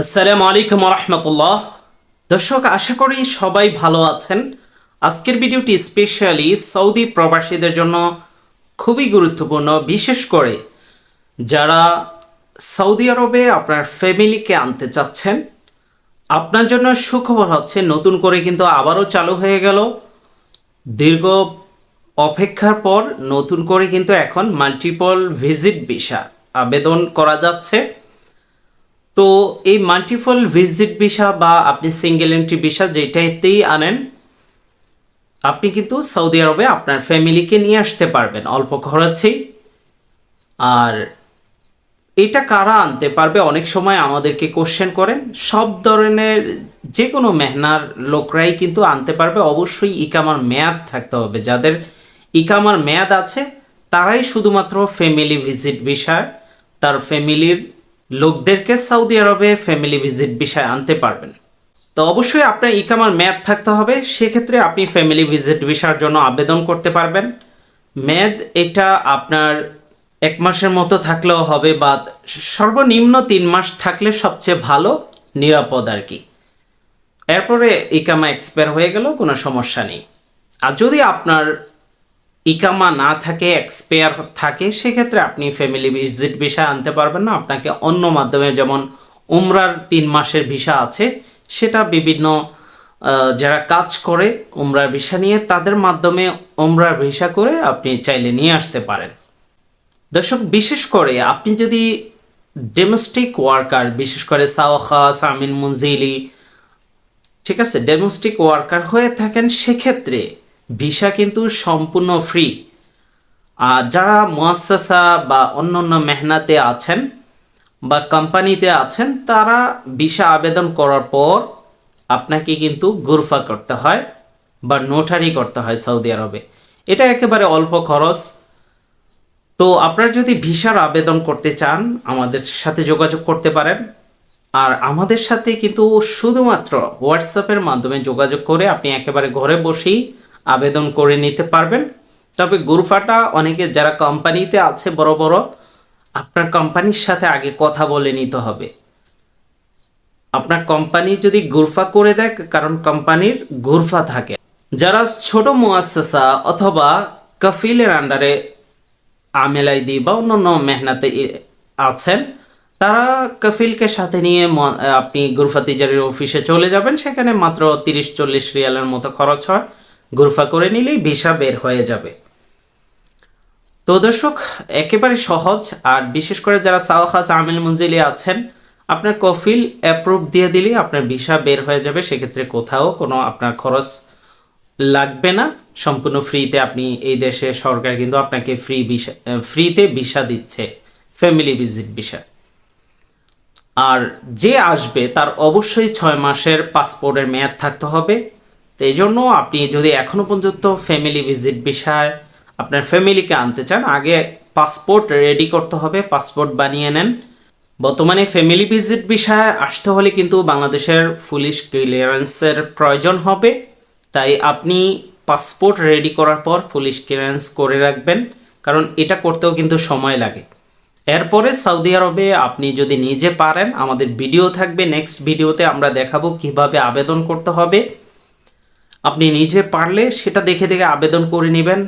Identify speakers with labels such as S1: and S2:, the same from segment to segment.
S1: আসসালামু আলাইকুম রহমতুল্লাহ দর্শক, আশা করি সবাই ভালো আছেন। আজকের ভিডিওটি স্পেশালি সৌদি প্রবাসীদের জন্য খুবই গুরুত্বপূর্ণ, বিশেষ করে যারা সৌদি আরবে আপনার ফ্যামিলিকে আনতে চাচ্ছেন। আপনার জন্য সুখবর হচ্ছে, নতুন করে কিন্তু আবারও চালু হয়ে গেল। দীর্ঘ অপেক্ষার পর নতুন করে কিন্তু এখন মাল্টিপল ভিজিট ভিসা আবেদন করা যাচ্ছে। তো এই মাল্টিপল ভিজিট ভিসা বা আপনি সিঙ্গেল এন্ট্রি ভিসা যেটাতেই আনেন, আপনি কিন্তু সৌদি আরবে আপনার ফ্যামিলিকে নিয়ে আসতে পারবেন অল্প খরচেই। আর এটা কারা আনতে পারবে? অনেক সময় আমাদেরকে কোশ্চেন করেন। সব ধরনের যে কোনো মেহনার লোকরাই কিন্তু আনতে পারবে। অবশ্যই ইকামার মেয়াদ থাকতে হবে। যাদের ইকামার মেয়াদ আছে, তারাই শুধুমাত্র ফ্যামিলি ভিজিট বিষয় তার ফ্যামিলির লোকদেরকে সৌদি আরবে ফ্যামিলি ভিজিট বিষয় আনতে পারবেন। তো অবশ্যই আপনার ইকামার মেয়াদ থাকতে হবে, সেক্ষেত্রে আপনি ফ্যামিলি ভিজিট ভিসার জন্য আবেদন করতে পারবেন। মেয়াদ এটা আপনার এক মাসের মতো থাকলেও হবে বা সর্বনিম্ন তিন মাস থাকলে সবচেয়ে ভালো, নিরাপদ আর কি। এরপরে ইকামা এক্সপায়ার হয়ে গেল, কোনো সমস্যা নেই। আর যদি আপনার ইকামা না থাকে এক্সপায়ার থাকে, সেক্ষেত্রে আপনি ফ্যামিলি ভিজিট ভিসা আনতে পারবেন না। আপনাকে অন্য মাধ্যমে যেমন উমরার তিন মাসের ভিসা আছে, সেটা বিভিন্ন যারা কাজ করে উমরার ভিসা নিয়ে, তাদের মাধ্যমে উমরার ভিসা করে আপনি চাইলে নিয়ে আসতে পারেন। দর্শক, বিশেষ করে আপনি যদি ডোমেস্টিক ওয়ার্কার বিশেষ করে সাওয়াখা সামিন, মুনজিলি, ঠিক আছে ডোমেস্টিক ওয়ার্কার হয়ে থাকেন, সেক্ষেত্রে ভিসা কিন্তু সম্পূর্ণ ফ্রি আর যারা মুয়াসাসা বা অন্য অন্য মেহনাতে আছেন বা কোম্পানিতে আছেন, তারা ভিসা আবেদন করার পর আপনাকে কিন্তু গুরফা করতে হয় বা নোটারি করতে হয় সৌদি আরবে। এটা একেবারে অল্প খরচ। তো আপনারা যদি ভিসার আবেদন করতে চান, আমাদের সাথে যোগাযোগ করতে পারেন। আর আমাদের সাথে কিন্তু শুধুমাত্র হোয়াটসঅ্যাপের মাধ্যমে যোগাযোগ করে আপনি একেবারে ঘরে বসেই আবেদন করে নিতে পারবেন। তবে গুরফাটা অনেকে যারা কোম্পানিতে আছে বড় বড়, আপনার কোম্পানির সাথে আগে কথা বলে নিতে হবে। আপনার কোম্পানি যদি গুরফা করে দেয়, কারণ কোম্পানির গুরফা থাকে। যারা ছোট মুয়াসসা অথবা কফিলের আন্ডারে আমেল আইদি বা অন্যান্য মেহনাতে আছেন, তারা কফিলকে সাথে নিয়ে আপনি গুরফা তিজারির অফিসে চলে যাবেন। সেখানে মাত্র তিরিশ চল্লিশ রিয়ালের মতো খরচ হয়। গুরফা করে নিলেই ভিসা বের হয়ে যাবে। তো দর্শক, একেবারে সহজ। আর বিশেষ করে যারা সাওয়াখাস আমিল মঞ্জিলি আছেন, আপনার কফিল অ্যাপ্রুভ দিয়ে দিলেই আপনার ভিসা বের হয়ে যাবে। সেক্ষেত্রে কোথাও কোনো আপনার খরচ লাগবে না। সম্পূর্ণ ফ্রিতে আপনি এই দেশে সরকার কিন্তু আপনাকে ফ্রি ভিসা ফ্রিতে ভিসা দিচ্ছে। Family visit visa. আর যে আসবে তার অবশ্যই ছয় মাসের পাসপোর্টের মেয়াদ থাকতে হবে। তো এই জন্য আপনি যদি এখনও পর্যন্ত ফ্যামিলি ভিজিট বিষয় আপনার ফ্যামিলিকে আনতে চান, আগে পাসপোর্ট রেডি করতে হবে পাসপোর্ট বানিয়ে নেন। বর্তমানে ফ্যামিলি ভিজিট বিষয়ে আসতে হলে কিন্তু বাংলাদেশের পুলিশ ক্লিয়ারেন্সের প্রয়োজন হবে। তাই আপনি পাসপোর্ট রেডি করার পর পুলিশ ক্লিয়ারেন্স করে রাখবেন, কারণ এটা করতেও কিন্তু সময় লাগে। এরপরে সৌদি আরবে আপনি যদি নিজে পারেন, আমাদের ভিডিও থাকবে নেক্সট ভিডিওতে আমরা দেখাবো কীভাবে আবেদন করতে হবে। আপনি নিজে পারলে সেটা দেখে দেখে আবেদন করে নেবেন।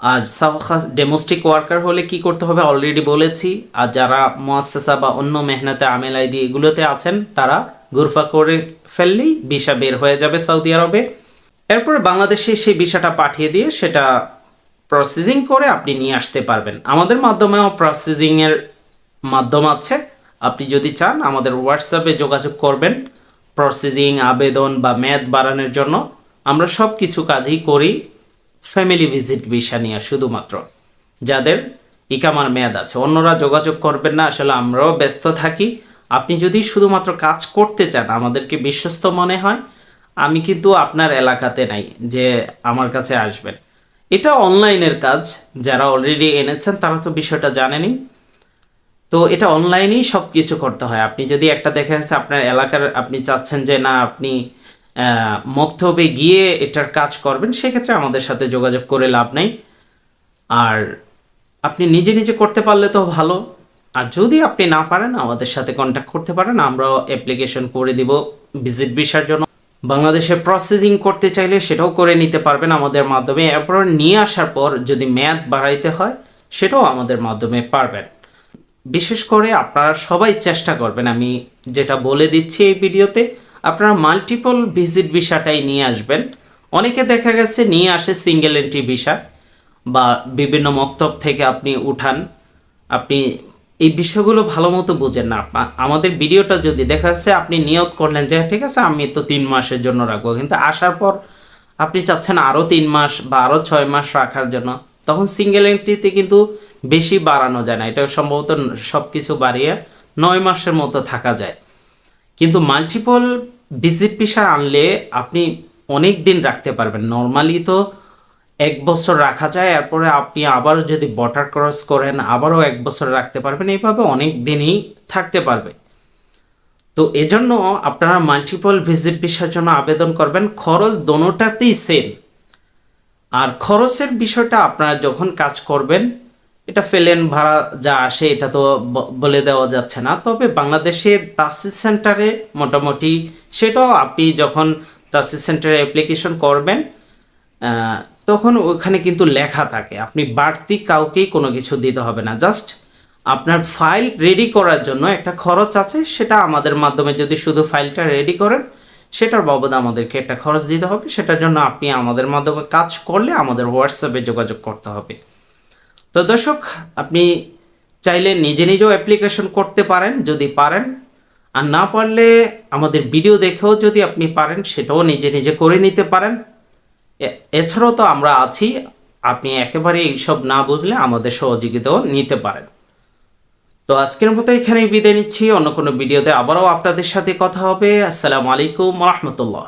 S1: আর সাওখাস ডোমেস্টিক ওয়ার্কার হলে কি করতে হবে? অলরেডি বলেছি। আর যারা মোয়াসেসা বা অন্য মেহনতে আমেল আইডি এগুলোতে আছেন, তারা গুরফা করে ফেললেই ভিসা বের হয়ে যাবে সৌদি আরবে। এরপর বাংলাদেশে সেই ভিসাটা পাঠিয়ে দিয়ে সেটা প্রসেসিং করে আপনি নিয়ে আসতে পারবেন। আমাদের মাধ্যমেও প্রসেসিংয়ের মাধ্যম আছে। আপনি যদি চান, আমাদের হোয়াটসঅ্যাপে যোগাযোগ করবেন। প্রসেসিং আবেদন বা মেয়াদ বাড়ানোর জন্য। আমরা সব কিছু কাজই করি ফ্যামিলি ভিজিট ভিসা নিয়ে শুধুমাত্র। যাদের ইকামার মেয়াদ আছে। অন্যরা যোগাযোগ করবেন না, আসলে আমরাও ব্যস্ত থাকি। আপনি যদি শুধুমাত্র কাজ করতে চান, আমাদেরকে বিশ্বস্ত মনে হয়, আমি কিন্তু আপনার এলাকাতে নাই যে আমার কাছে আসবেন। এটা অনলাইনের কাজ, যারা অলরেডি এনেছেন, তারা তো বিষয়টা জানেনই তো এটা অনলাইনেই সব কিছু করতে হয়। আপনি যদি একটা দেখে আপনার এলাকার, আপনি চাচ্ছেন যে না, আপনি মক্তবে গিয়ে এটার কাজ করবেন, সেক্ষেত্রে আমাদের সাথে যোগাযোগ করে লাভ নেই। আর আপনি নিজে নিজে করতে পারলে তো ভালো। আর যদি আপনি না পারেন, আমাদের সাথে কন্ট্যাক্ট করতে পারেন, আমরাও অ্যাপ্লিকেশন করে দিব ভিজিট ভিসার জন্য। বাংলাদেশে প্রসেসিং করতে চাইলে সেটাও করে নিতে পারবেন আমাদের মাধ্যমে। এরপর নিয়ে আসার পর যদি মেয়াদ বাড়াইতে হয়, সেটাও আমাদের মাধ্যমে পারবেন। বিশেষ করে আপনারা সবাই চেষ্টা করবেন, আমি যেটা বলে দিচ্ছি এই ভিডিওতে আপনারা মাল্টিপল ভিজিট ভিসাটাই নিয়ে আসবেন। অনেকে দেখা গেছে নিয়ে আসে সিঙ্গেল এন্ট্রি ভিসা বা বিভিন্ন মক্তব থেকে আপনি উঠান। আপনি এই বিষয়গুলো ভালো মতো বুঝেন না। আমাদের ভিডিওটা যদি দেখা যাচ্ছে আপনি নিয়ত করলেন যে, ঠিক আছে, আমি তো তিন মাসের জন্য রাখব। কিন্তু আসার পর আপনি চাচ্ছেন আরও তিন মাস বা আরও ছয় মাস রাখার জন্য, তখন সিঙ্গেল এন্ট্রিতে কিন্তু বেশি বাড়ানো যায় না। এটা সম্ভবত সব কিছু বাড়িয়ে নয় মাসের মতো থাকা যায়। কিন্তু মাল্টিপল ভিজিট ভিসা আনলে আপনি অনেক দিন রাখতে পারবেন। নর্মালি তো এক বছর রাখা যায়, এরপরে আপনি আবার যদি বর্ডার ক্রস করেন, আবারও এক বছর রাখতে পারবেন। এইভাবে অনেক দিনই থাকতে পারবে। তো এজন্য আপনারা মাল্টিপল ভিজিট ভিসার জন্য আবেদন করবেন। খরচ দোনোটাতেই সেম আর খরচের বিষয়টা আপনারা যখন কাজ করবেন এটা ফেলেন, ভাড়া যা আসে, এটা তো বলে দেওয়া যাচ্ছে না। তবে বাংলাদেশে তাসিস সেন্টারে মোটামুটি সেটাও আপনি যখন তাসিস সেন্টারে অ্যাপ্লিকেশন করবেন তখন ওখানে কিন্তু লেখা থাকে। আপনি বাড়তি কাউকেই কোনো কিছু দিতে হবে না। জাস্ট আপনার ফাইল রেডি করার জন্য একটা খরচ আছে, সেটা আমাদের মাধ্যমে যদি শুধু ফাইলটা রেডি করেন, সেটার বাবদ আমাদেরকে একটা খরচ দিতে হবে। সেটার জন্য আপনি আমাদের মাধ্যমে কাজ করলে আমাদের হোয়াটসঅ্যাপে যোগাযোগ করতে হবে। তো দর্শক, আপনি চাইলে নিজে নিজেও অ্যাপ্লিকেশন করতে পারেন যদি পারেন। আর না পারলে আমাদের ভিডিও দেখেও যদি আপনি পারেন, সেটাও নিজে নিজে করে নিতে পারেন। এছাড়াও তো আমরা আছি, আপনি একেবারে এইসব না বুঝলে আমাদের সহযোগিতাও নিতে পারেন। তো আজকের মতো এখানেই বিদায় নিচ্ছি, অন্য কোনো ভিডিওতে আবারও আপনাদের সাথে কথা হবে। আসসালামু আলাইকুম রহমতুল্লাহ।